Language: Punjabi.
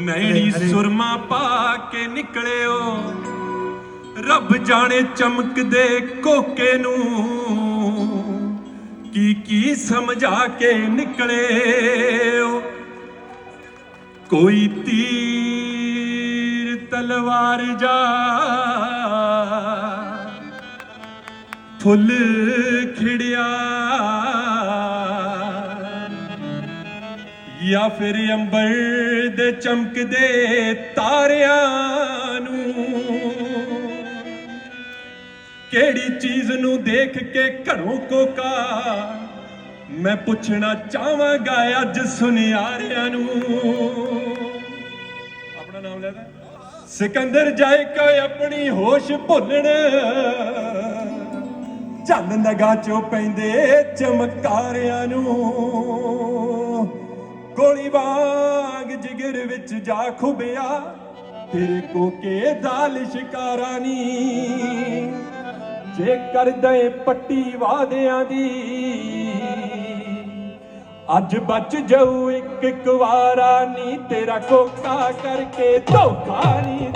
ਨੈਣੀ ਸੁਰਮਾ ਪਾ ਕੇ ਨਿਕਲਿਓ। ਰੱਬ ਜਾਣੇ ਚਮਕਦੇ ਕੋਕੇ ਨੂੰ। ਕੀ ਕੀ ਸਮਝਾ ਕੇ ਨਿਕਲਿਓ। ਕੋਈ ਤੀਰ ਤਲਵਾਰ ਜਾ। ਫੁੱਲ ਖਿੜਿਆ। ਜਾਂ ਫਿਰ ਅੰਬਰ ਦੇ ਚਮਕਦੇ ਤਾਰਿਆਂ ਨੂੰ? ਕਿਹੜੀ ਚੀਜ਼ ਨੂੰ ਦੇਖ ਕੇ ਘਰੋਂ ਕੋਕਾ? ਮੈਂ ਪੁੱਛਣਾ ਚਾਹਾਂਗਾ ਅੱਜ ਸੁਨਿਆਰਿਆਂ ਨੂੰ। ਆਪਣਾ ਨਾਮ ਲੈਦਾ ਸਿਕੰਦਰ ਜਾਏ ਕੋਈ ਆਪਣੀ ਹੋਸ਼ ਭੁੱਲਣ। ਚੰਨ ਨਗਾ ਚੋਂ ਪੈਂਦੇ ਚਮਕਾਰਿਆਂ ਨੂੰ। ਗੋਲੀ ਵਾਂਗ ਜਿਗਰ ਵਿੱਚ ਜਾ ਖੁਬਿਆ। ਤੇਰੇ ਕੋਕੇ ਦਾ ਲਿਸ਼ਕਾਰਾ ਨੀ। ਜੇ ਕਰਦੇ ਪੱਟੀ ਵਾਦਿਆਂ ਦੀ। ਅੱਜ ਬਚ ਜਾਊ ਇੱਕ ਇੱਕ ਵਾਰਾ ਨੀ, ਤੇਰਾ ਕੋਕਾ ਕਰਕੇ ਧੋਖਾ ਨੀ